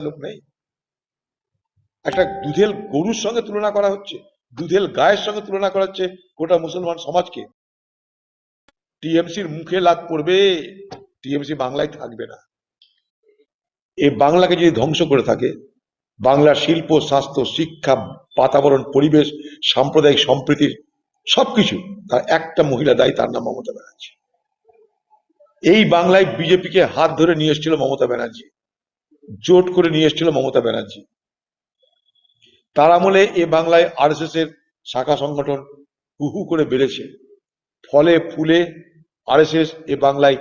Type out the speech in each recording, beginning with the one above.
লোক নেই। একটা দুধেল গরুর সঙ্গে তুলনা করা হচ্ছে, দুধেল গায়ের সঙ্গে তুলনা করা হচ্ছে গোটা মুসলমান সমাজকে। টিএমসির মুখে লাত পড়বে টিএমসি বাংলায় থাকবে না। এই বাংলাকে যদি ধ্বংস করে থাকে, বাংলার শিল্প, স্বাস্থ্য, শিক্ষা, বাতাবরণ, পরিবেশ, সাম্প্রদায়িক সম্প্রীতির সবকিছু তার একটা মহিলা দায়ী, তার নাম মমতা ব্যানার্জি। এই বাংলায় বিজেপিকে হাত ধরে নিয়ে এসেছিল মমতা ব্যানার্জি। জোট করে নিয়ে এসেছিল মমতা ব্যানার্জি। তার আমলে এ বাংলায় আরএসএস এর শাখা সংগঠন হুহু করে বেড়েছে। ফলে ফুলে আরএসএস এ বাংলায়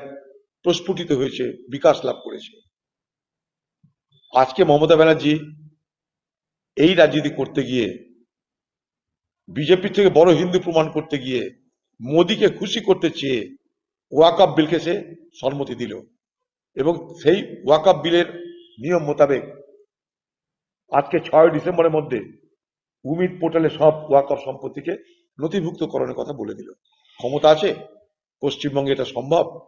প্রস্ফুটিত হয়েছে, বিকাশ লাভ করেছে। আজকে মমতা ব্যানার্জি এই রাজনীতি করতে গিয়ে বিজেপি থেকে বড় হিন্দু প্রমাণ করতে গিয়ে, মোদীকে খুশি করতে চেয়ে ওয়াকাপ বিলকে সে সম্মতি দিল। এবং সেই ওয়াকাপ বিলের নিয়ম মোতাবেক আজকে ছয় ডিসেম্বরের মধ্যে উমিদ পোর্টালে সব ওয়াকফ সম্পত্তিকে নথিভুক্ত নথিভুক্তকরণের কথা বলে দিল। ক্ষমতা আছে? পশ্চিমবঙ্গে এটা সম্ভব?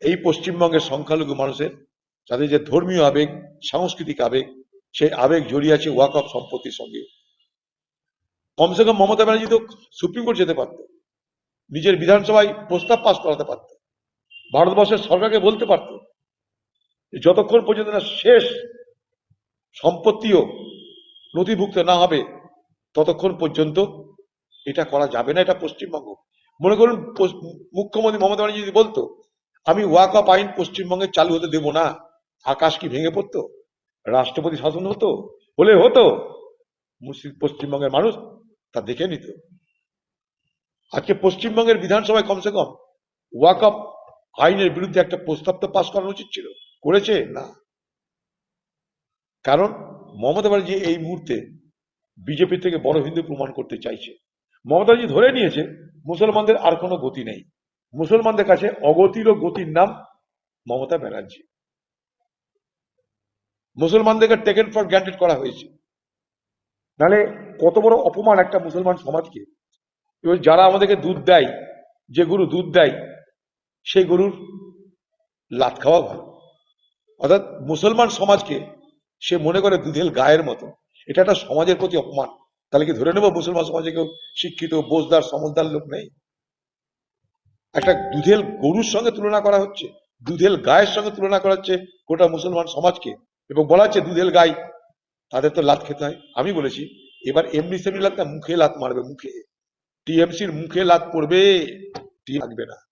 এই পশ্চিমবঙ্গের সংখ্যালঘু মানুষের তাদের যে ধর্মীয় আবেগ, সাংস্কৃতিক আবেগ, সেই আবেগ জড়িয়ে আছে ওয়াকফ সম্পত্তির সঙ্গে। কমসে কম মমতা ব্যানার্জি তো সুপ্রিম কোর্ট যেতে পারত। নিজের বিধানসভায় প্রস্তাব পাশ করাতে পারত। ভারতবর্ষের সরকারকে বলতে পারত। যতক্ষণ পর্যন্ত না শেষ সম্পত্তিও নথিভুক্ত না হবে, ততক্ষণ পর্যন্ত এটা করা যাবে না, এটা পশ্চিমবঙ্গ। মনে করুন মুখ্যমন্ত্রী মমতা ব্যানার্জি যদি বলতো, আমি ওয়াকআপ আইন পশ্চিমবঙ্গে চালু হতে দেব না, আকাশ কি ভেঙে পড়তো? রাষ্ট্রপতি শাসন হতো? হলে হতো। পশ্চিমবঙ্গের মানুষ তা দেখে নিত। আজকে পশ্চিমবঙ্গের বিধানসভায় কমসে কম ওয়াকআপ আইনের বিরুদ্ধে একটা প্রস্তাব তো পাশ করানো উচিত ছিল। করেছে? না। কারণ মমতা ব্যানার্জি এই মুহূর্তে বিজেপি থেকে বড় হিন্দু প্রমাণ করতে চাইছে। মমতা ব্যানার্জি ধরে নিয়েছে, মুসলমানদের আর কোনো গতি নেই। মুসলমানদের কাছে অগতিরও গতির নাম মমতা ব্যানার্জি। মুসলমানদেরকে টেকেন ফর গ্রান্টেড করা হয়েছে। নালে কত বড় অপমান একটা মুসলমান সমাজকে। এবার যারা আমাদেরকে দুধ দেয়, যে গরু দুধ দেয়, সেই গরুর লাত খাওয়া ভালো। অর্থাৎ মুসলমান সমাজকে সে মনে করে দুধেল গায়ের মতো। এটা একটা সমাজের প্রতি অপমান। তাহলে কি ধরে নেব মুসলমান সমাজে কেউ শিক্ষিত, বোঝদার সমজদার লোক নেই? একটা দুধেল গরুর সঙ্গে তুলনা করা হচ্ছে, দুধেল গায়ের সঙ্গে তুলনা করা হচ্ছে গোটা মুসলমান সমাজকে। এবং বলা হচ্ছে দুধেল গাই, তাদের তো লাত খেতে হয়। আমি বলেছি, এবার এমনি সেমনি লাত না মুখে লাত মারবে, মুখে। টিএমসির মুখে লাত পড়বে টি লাগবে না।